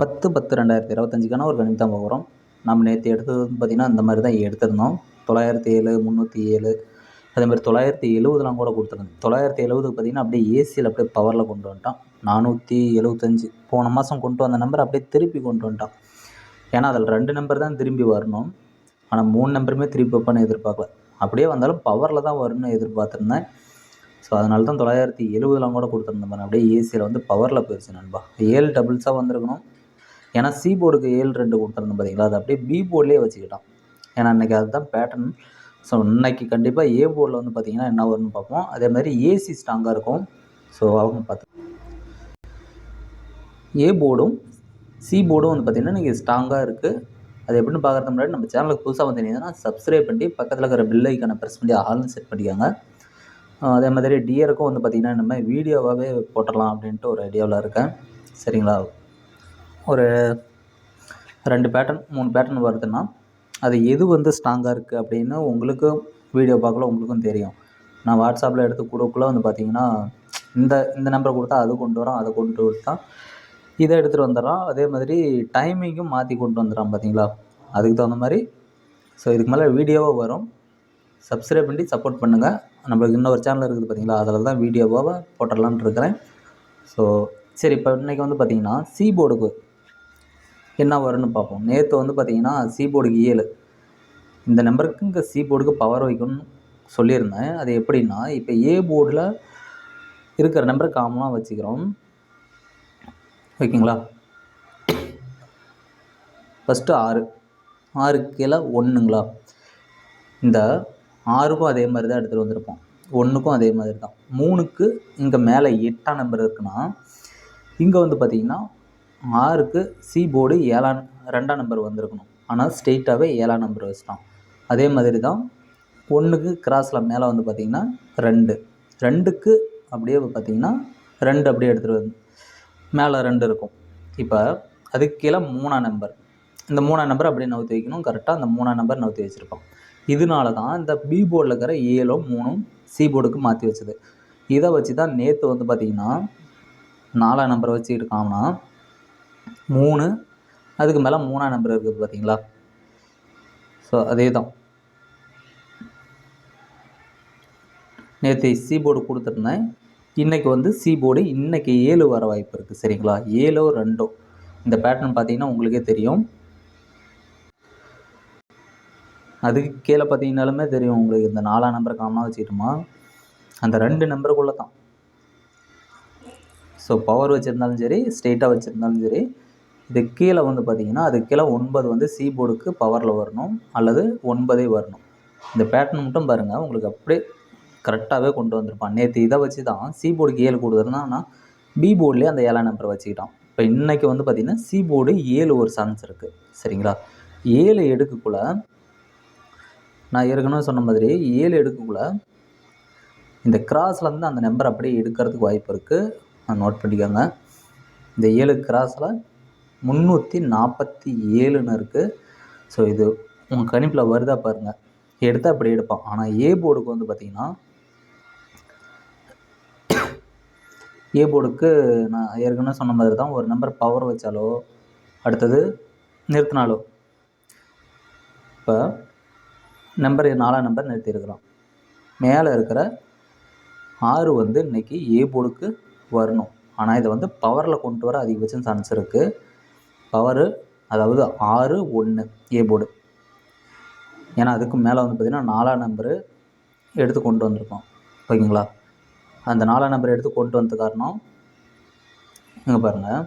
பத்து பத்து ரெண்டாயிரத்தி இருபத்தஞ்சிக்கான ஒரு கணிப்பு தான் பார்க்குறோம் நம்ம நேற்று எடுத்தது வந்து பார்த்திங்கன்னா இந்த மாதிரி தான் எடுத்திருந்தோம். தொள்ளாயிரத்தி ஏழு முந்நூற்றி ஏழு. அதே மாதிரி தொள்ளாயிரத்தி எழுபதுலாம் கூட கொடுத்துருந்தோம். தொள்ளாயிரத்தி எழுபதுக்கு பார்த்திங்கன்னா அப்படியே ஏசியில் அப்படியே பவரில் கொண்டு வந்துட்டான். நானூற்றி எழுபத்தஞ்சி போன மாதம் கொண்டு வந்த நம்பர் அப்படியே திருப்பி கொண்டு வந்துட்டான். ஏன்னா அதில் ரெண்டு நம்பர் தான் திரும்பி வரணும். ஆனால் மூணு நம்பருமே திருப்பி வைப்பான்னு எதிர்பார்க்கல. அப்படியே வந்தாலும் பவரில் தான் வரும்னு எதிர்பார்த்துருந்தேன். ஸோ அதனால தான் தொள்ளாயிரத்தி எழுபதுலாம் கூட கொடுத்துருந்தேன். அப்படியே ஏசியில் வந்து பவரில் போயிடுச்சு நண்பா. ஏழு டபுள்ஸாக வந்திருக்கணும். ஏன்னா சி போர்டுக்கு ஏழு ரெண்டு கொடுத்துருந்தோம் பார்த்தீங்களா அது அப்படியே பி போர்ட்லேயே வச்சுக்கிட்டான் ஏன்னா அன்றைக்கி அதுதான் பேட்டர்ன் ஸோ இன்னைக்கு கண்டிப்பாக ஏ போர்டில் வந்து பார்த்திங்கன்னா என்ன வரும்னு பார்ப்போம். அதே மாதிரி ஏசி ஸ்ட்ராங்காக இருக்கும். ஸோ அவங்க பார்த்து ஏ போர்டும் சி போர்டும் வந்து பார்த்திங்கன்னா இன்றைக்கி ஸ்ட்ராங்காக இருக்குது அது எப்படின்னு பார்க்குறது முன்னாடி நம்ம சேனலுக்கு புதுசாக வந்தீங்கன்னா சப்ஸ்கிரைப் பண்ணி பக்கத்தில் இருக்கிற பில் ஐக்கான ப்ரெஸ் பண்ணி ஆல்னு செட் பண்ணிக்கோங்க. அதே மாதிரி டியருக்கும் வந்து பார்த்திங்கன்னா நம்ம வீடியோவாகவே போட்டுடலாம் அப்படின்ட்டு ஒரு ஐடியாவில் இருக்கேன். சரிங்களா? ஒரு ரெண்டு பேட்டர்ன் மூணு பேட்டர்ன் வருதுன்னா அது எது வந்து ஸ்ட்ராங்காக இருக்குது அப்படின்னு உங்களுக்கும் வீடியோ பார்க்கல உங்களுக்கும் தெரியும். நான் வாட்ஸ்அப்பில் எடுத்து கொடுக்கல வந்து பார்த்தீங்கன்னா இந்த இந்த நம்பரை கொடுத்தா அது கொண்டு வரோம் அதை கொண்டு கொடுத்தா இதை எடுத்துகிட்டு வந்துடுறான். அதே மாதிரி டைமிங்கும் மாற்றி கொண்டு வந்துடுறான் பார்த்தீங்களா அதுக்கு தகுந்த மாதிரி. ஸோ இதுக்கு மேலே வீடியோவாக வரும். சப்ஸ்கிரைப் பண்ணி சப்போர்ட் பண்ணுங்கள் நம்மளுக்கு இன்னொரு சேனல் இருக்குது பார்த்தீங்களா அதில் தான் வீடியோவாக போட்டுடலான் இருக்கிறேன். ஸோ சரி இப்போ இன்றைக்கி வந்து பார்த்தீங்கன்னா சி போர்டுக்கு என்ன வரும்னு பார்ப்போம். நேற்று வந்து பார்த்தீங்கன்னா சி போர்டுக்கு ஏழு. இந்த நம்பருக்கு இங்கே சி போர்டுக்கு பவர் வைக்கணும்னு சொல்லியிருந்தேன். அது எப்படின்னா இப்போ ஏ போர்டில் இருக்கிற நம்பரை காமனாக வச்சுக்கிறோம். ஓகேங்களா ஃபஸ்ட்டு ஆறு. ஆறு கீழே ஒன்றுங்களா இந்த ஆறுக்கும் அதே மாதிரி தான் எடுத்துகிட்டு வந்திருப்போம். ஒன்றுக்கும் அதே மாதிரி தான் மூணுக்கு இங்கே மேலே எட்டாம் நம்பர் இருக்குன்னா இங்கே வந்து பார்த்திங்கன்னா ஆறுக்கு சி போர்டு ஏழாம் ரெண்டாம் நம்பர் வந்திருக்கணும். ஆனால் ஸ்ட்ரெயிட்டாகவே ஏழாம் நம்பர் வச்சிட்டான். அதே மாதிரி தான் ஒன்றுக்கு கிராஸில் மேலே வந்து பார்த்திங்கன்னா ரெண்டு. ரெண்டுக்கு அப்படியே பார்த்திங்கன்னா ரெண்டு அப்படியே எடுத்துகிட்டு வந்து மேலே ரெண்டு இருக்கும். இப்போ அதுக்கு கீழே மூணாம் நம்பர் இந்த மூணாம் நம்பர் அப்படியே நவுத்தி வைக்கணும். கரெக்டாக அந்த மூணாம் நம்பர் நவுத்தி வச்சுருக்கோம். இதனால தான் இந்த பி போர்டில் இருக்கிற ஏழும் மூணும் சி போர்டுக்கு மாற்றி வச்சது. இதை வச்சு தான் நேற்று வந்து பார்த்திங்கன்னா நாலாம் நம்பர் வச்சு இருக்காங்கன்னா மூணு. அதுக்கு மேலே மூணாம் நம்பர் இருக்குது பார்த்தீங்களா ஸோ அதே தான் நேற்று சி போர்டு கொடுத்துருந்தேன். இன்றைக்கி வந்து சி போர்டு இன்றைக்கி ஏழு வர வாய்ப்பு இருக்குது சரிங்களா? ஏழோ ரெண்டோ. இந்த பேட்டர்ன் பார்த்தீங்கன்னா உங்களுக்கே தெரியும். அதுக்கு கீழே பார்த்தீங்கன்னாலுமே தெரியும் உங்களுக்கு. இந்த நாலாம் நம்பர் காமனாக வச்சுக்கிட்டோமா? அந்த ரெண்டு நம்பருக்குள்ளே தான் ஸோ பவர் வச்சுருந்தாலும் சரி ஸ்ட்ரெயிட்டாக வச்சுருந்தாலும் சரி இது கீழே வந்து பார்த்தீங்கன்னா அது கீழே ஒன்பது வந்து சி போர்டுக்கு பவரில் வரணும் அல்லது ஒன்பதே வரணும். இந்த பேட்டர்ன் மட்டும் பாருங்கள் உங்களுக்கு அப்படியே கரெக்டாகவே கொண்டு வந்திருப்பான். நேற்று இதை வச்சு தான் சி போர்டுக்கு ஏழு கொடுத்துருந்தான் ஆனால் பி போர்ட்லேயே அந்த ஏழாம் நம்பரை வச்சுக்கிட்டான். இப்போ இன்றைக்கி வந்து பார்த்திங்கன்னா சி போர்டு ஏழு ஒரு சான்ஸ் இருக்குது சரிங்களா? ஏழு எடுக்கக்குள்ள நான் ஏற்கனவே சொன்ன மாதிரி ஏழு எடுக்கக்குள்ள இந்த கிராஸில் இருந்து அந்த நம்பர் அப்படியே எடுக்கிறதுக்கு வாய்ப்பு இருக்குது நோட் பண்ணிக்கோங்க. இந்த ஏழு கிராஸில் முந்நூற்றி நாற்பத்தி ஏழுன்னு இருக்குது ஸோ இது உங்கள் கணிப்பில் வருதா பாருங்கள் எடுத்தால் அப்படி எடுப்பான். ஆனால் ஏ போர்டுக்கு வந்து பார்த்திங்கன்னா ஏ போர்டுக்கு நான் ஏற்கனவே சொன்ன மாதிரி தான் ஒரு நம்பர் பவர் வச்சாலோ அடுத்தது நிறுத்தினாலோ இப்போ நம்பர் நாலாம் நம்பர் நிறுத்தியிருக்கிறோம் மேலே இருக்கிற ஆறு வந்து இன்றைக்கி ஏ போர்டுக்கு வரணும். ஆனால் இதை வந்து பவரில் கொண்டு வர அதிகபட்சம் சான்ஸ் இருக்குது பவரு அதாவது ஆறு ஒன்று ஏ போர்டு ஏன்னா அதுக்கு மேலே வந்து பார்த்திங்கன்னா நாலாம் நம்பரு எடுத்து கொண்டு வந்திருக்கோம். ஓகேங்களா? அந்த நாலாம் நம்பர் எடுத்து கொண்டு வந்த காரணம் இங்கே பாருங்கள்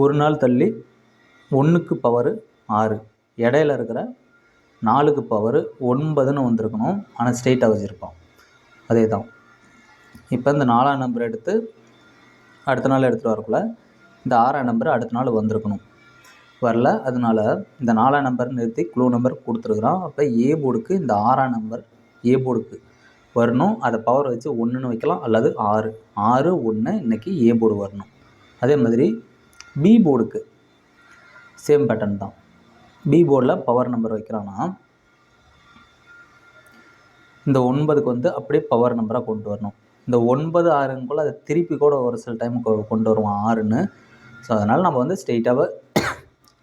ஒரு நாள் தள்ளி ஒன்றுக்கு பவரு ஆறு. இடையில இருக்கிற நாலுக்கு பவரு ஒன்பதுன்னு வந்திருக்கணும். ஆனால் ஸ்ட்ரெயிட்டாக வச்சுருப்போம். அதே தான் இப்போ இந்த நாலாம் நம்பர் எடுத்து அடுத்த நாள் எடுத்துகிட்டு வரக்குள்ள இந்த ஆறாம் நம்பர் அடுத்த நாள் வந்திருக்கணும். வரல அதனால இந்த நாலாம் நம்பர் நிறுத்தி க்ளூ நம்பர் கொடுத்துருக்குறான். அப்போ ஏ போர்டுக்கு இந்த ஆறாம் நம்பர் ஏ போர்டுக்கு வரணும். அதை பவர் வச்சு ஒன்றுன்னு வைக்கலாம் அல்லது ஆறு. ஆறு ஒன்று இன்றைக்கி ஏ போர்டு வரணும். அதே மாதிரி பி போர்டுக்கு சேம் பேட்டர்ன் தான். பி போர்டில் பவர் நம்பர் வைக்கிறான்னா இந்த ஒன்பதுக்கு வந்து அப்படியே பவர் நம்பராக கொண்டு வரணும். இந்த ஒன்பது ஆறுங்குள்ளே அதை திருப்பி கூட ஒரு சில டைம் கொண்டு வருவோம் ஆறுன்னு. ஸோ அதனால் நம்ம வந்து ஸ்ட்ரெயிட்டாகவே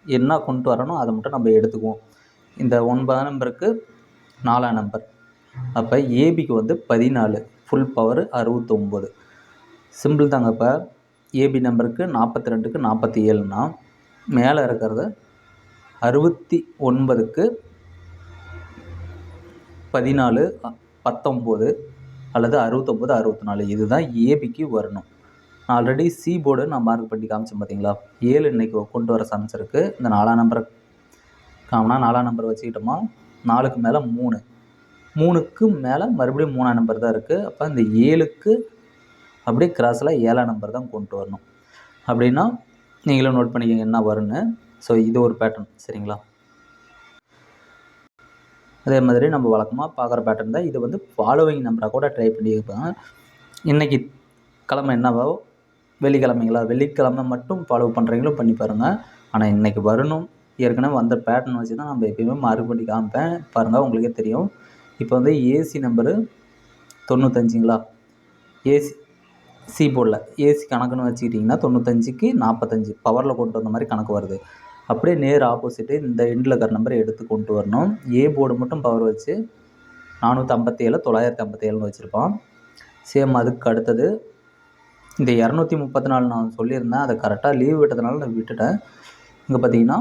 என்ன கொண்டு வரணும் அதை மட்டும் நம்ம எடுத்துக்குவோம். இந்த ஒன்பதாம் நம்பருக்கு நாலாம் நம்பர். அப்போ ஏபிக்கு வந்து பதினாலு ஃபுல் பவர் அறுபத்தொம்போது. சிம்பிள் தாங்க இப்போ. ஏபி நம்பருக்கு நாற்பத்தி ரெண்டுக்கு நாற்பத்தி ஏழுனா மேலே இருக்கிறது அறுபத்தி ஒன்பதுக்கு பதினாலு பத்தொம்போது. அல்லது அறுபத்தொம்போது அறுபத்தி நாலு இதுதான் ஏபிக்கு வரணும். ஆல்ரெடி சி போர்டு நான் மார்க் பண்ணி காமிச்சேன் பார்த்தீங்களா ஏழு இன்றைக்கி கொண்டு வர சமைச்சிருக்கு இந்த நாலாம் நம்பரை காமனா நாலாம் நம்பர் வச்சுக்கிட்டோமா? நாலுக்கு மேலே மூணு. மூணுக்கு மேலே மறுபடியும் மூணாம் நம்பர் தான் இருக்குது அப்போ இந்த ஏழுக்கு அப்படியே கிராஸில் ஏழாம் நம்பர் தான் கொண்டு வரணும். அப்படின்னா நீங்களும் நோட் பண்ணிக்கோங்க என்ன வரும்னு. ஸோ இது ஒரு பேட்டர்ன் சரிங்களா? அதே மாதிரி நம்ம வழக்கமாக பார்க்குற பேட்டர்ன் தான். இது வந்து ஃபாலோவிங் நம்பராக கூட ட்ரை பண்ணியிருப்பாங்க. இன்றைக்கி கிழமை என்னவோ வெள்ளிக்கிழமைங்களா வெள்ளிக்கிழமை மட்டும் ஃபாலோ பண்ணுறீங்களோ பண்ணி பாருங்கள் ஆனால் இன்றைக்கி வரணும். ஏற்கனவே வந்த பேட்டர்ன் வச்சு தான் நம்ம எப்பயுமே மார்க் பண்ணி காமிப்பேன். பாருங்கள் உங்களுக்கே தெரியும். இப்போ வந்து ஏசி நம்பரு தொண்ணூத்தஞ்சுங்களா? ஏசி சி போர்டில் ஏசி கணக்குன்னு வச்சுக்கிட்டிங்கன்னா தொண்ணூத்தஞ்சுக்கு நாற்பத்தஞ்சு பவரில் கொண்டு வந்த மாதிரி கணக்கு வருது. அப்படியே நேர் ஆப்போசிட்டு இந்த எண்டில் இருக்கிற நம்பரை எடுத்து கொண்டு வரணும். ஏ போர்டு மட்டும் பவர் வச்சு நானூற்றி ஐம்பத்தி ஏழு தொள்ளாயிரத்தி ஐம்பத்தி ஏழுன்னு வச்சுருப்போம். சேம் அதுக்கு அடுத்தது இந்த இரநூத்தி முப்பத்தி நாலு நான் சொல்லியிருந்தேன் அதை கரெக்டாக லீவ் விட்டதுனால நான் விட்டுட்டேன். இங்கே பார்த்தீங்கன்னா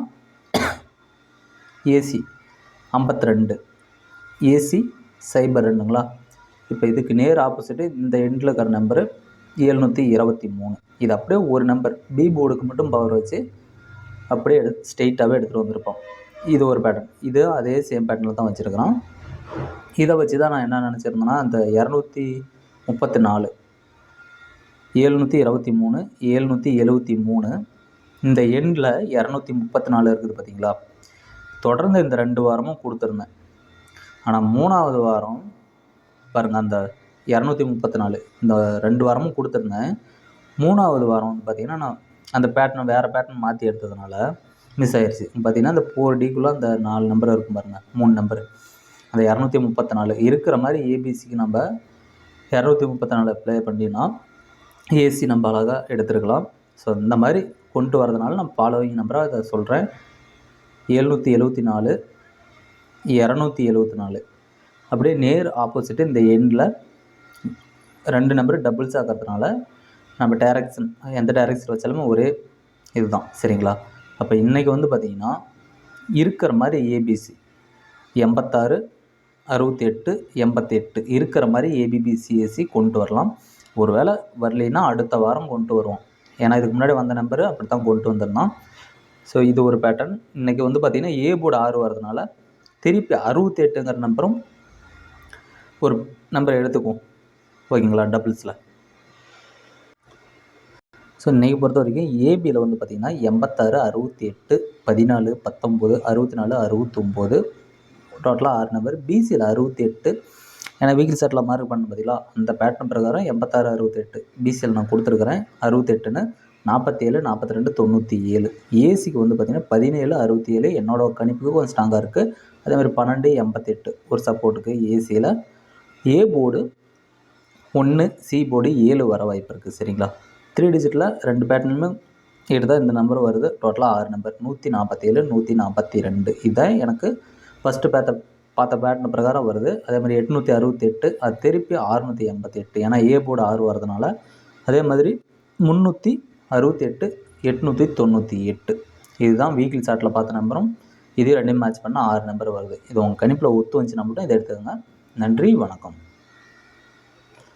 ஏசி ஐம்பத்தி ரெண்டு ஏசி சைபர் ரெண்டுங்களா? இப்போ இதுக்கு நேர் ஆப்போசிட்டு இந்த எண்டில் இருக்கிற நம்பரு எழுநூற்றி இருபத்தி மூணு. இது அப்படியே ஒரு நம்பர் பி போர்டுக்கு மட்டும் பவர் வச்சு அப்படியே எடுத்து ஸ்ட்ரெயிட்டாகவே எடுத்துகிட்டு வந்திருப்போம். இது ஒரு பேட்டர்ன் இது அதே சேம் பேட்டர்னில் தான் வச்சுருக்கிறோம். இதை வச்சு தான் நான் என்ன நினச்சிருந்தேன்னா அந்த இரநூத்தி முப்பத்தி நாலு ஏழ்நூற்றி இருபத்தி மூணு ஏழ்நூற்றி எழுபத்தி மூணு இந்த எண்ணில் இரநூத்தி முப்பத்தி நாலு இருக்குது பார்த்தீங்களா தொடர்ந்து இந்த ரெண்டு வாரமும் கொடுத்துருந்தேன். ஆனால் மூணாவது வாரம் பாருங்கள் அந்த இரநூத்தி முப்பத்தி நாலு இந்த ரெண்டு வாரமும் கொடுத்துருந்தேன். மூணாவது வாரம் வந்து பார்த்திங்கன்னா நான் அந்த பேட்டர்ன் வேறு பேட்டர்ன் மாற்றி எடுத்ததுனால மிஸ் ஆயிடுச்சு பார்த்தீங்கன்னா அந்த ஃபோர் டிக்குள்ளே அந்த நாலு நம்பர் இருக்கும் பாருங்கள் மூணு நம்பரு அந்த இரநூத்தி முப்பத்தி நாலு இருக்கிற மாதிரி ஏபிசிக்கு நம்ம இரநூத்தி முப்பத்தி நாலு ப்ளே பண்ணினா ஏசி நம்ம அழகாக எடுத்துருக்கலாம். ஸோ இந்த மாதிரி கொண்டு வரதுனால நான் ஃபாலோவிங் நம்பராக அதை சொல்கிறேன் எழுநூற்றி எழுபத்தி நாலு இரநூத்தி எழுபத்தி நாலு அப்படியே நேர் ஆப்போசிட்டு இந்த எண்டில் ரெண்டு நம்பர் டபுள்ஸ் ஆகிறதுனால நம்ம டேரக்ஷன் எந்த டேரக்ஷன் வச்சாலுமே ஒரே இதுதான் சரிங்களா? அப்போ இன்றைக்கி வந்து பார்த்திங்கன்னா இருக்கிற மாதிரி ஏபிசி எண்பத்தாறு அறுபத்தி எட்டு எண்பத்தி எட்டு இருக்கிற மாதிரி ஏபிபிசிஎஸ்சி கொண்டு வரலாம். ஒரு வேளை வரலைன்னா அடுத்த வாரம் கொண்டு வருவோம். ஏன்னா இதுக்கு முன்னாடி வந்த நம்பரு அப்படி தான் கொண்டு வந்திருந்தோம் ஸோ இது ஒரு பேட்டர்ன் இன்றைக்கி வந்து பார்த்திங்கன்னா ஏ போர்டு ஆறு வரதுனால திருப்பி அறுபத்தி எட்டுங்கிற நம்பரும் ஒரு நம்பர் எடுத்துக்குவோம். ஓகேங்களா? டபுள்ஸில் ஸோ இன்றைக்கி பொறுத்த வரைக்கும் ஏபியில் வந்து பார்த்திங்கன்னா எண்பத்தாறு அறுபத்தி எட்டு பதினாலு பத்தொம்போது அறுபத்தி நாலு அறுபத்தொம்போது டோட்டலாக ஆறு நம்பர் பிசியில் அறுபத்தி எட்டு ஏன்னா வீக்லி செட்டில் மார்க் பண்ண பார்த்தீங்களா அந்த பேட்டர்ன் பிரகாரம் எண்பத்தாறு அறுபத்தெட்டு. பிசியில் நான் கொடுத்துருக்குறேன். அறுபத்தெட்டுன்னு நாற்பத்தேழு நாற்பத்தி ரெண்டு தொண்ணூற்றி ஏழு ஏசிக்கு வந்து பார்த்திங்கன்னா பதினேழு அறுபத்தி ஏழு என்னோடய கணிப்புக்கு கொஞ்சம் ஸ்ட்ராங்காக இருக்குது அதேமாதிரி பன்னெண்டு எண்பத்தெட்டு. ஒரு சப்போர்ட்டுக்கு ஏசியில் ஏ போர்டு ஒன்று சி போர்டு ஏழு வர வாய்ப்பு இருக்குது சரிங்களா? த்ரீ டிஜிட்டில் ரெண்டு பேட்டர்னுமே எடுத்தால் இந்த நம்பர் வருது. டோட்டலாக ஆறு நம்பர் நூற்றி நாற்பத்தேழு நூற்றி நாற்பத்தி ரெண்டு இதுதான் எனக்கு ஃபஸ்ட்டு பேத்த பார்த்த பேட்டர்ன் பிரகாரம் வருது. அதே மாதிரி எட்நூற்றி அறுபத்தி எட்டு அது திருப்பி அறுநூற்றி எண்பத்தி எட்டு ஏன்னா ஏ போர்டு ஆறு வரதுனால அதே மாதிரி முந்நூற்றி அறுபத்தி எட்டு எட்நூற்றி தொண்ணூற்றி எட்டு இதுதான் வீக்லி சார்ட்டில் பார்த்த நம்பரும் இதே ரெண்டையும் மேட்ச் பண்ணால் ஆறு நம்பர் வருது. இது உங்கள் கணிப்பில் ஒத்து வந்துச்சுன்னா மட்டும் இதை எடுத்துக்கோங்க. நன்றி வணக்கம்.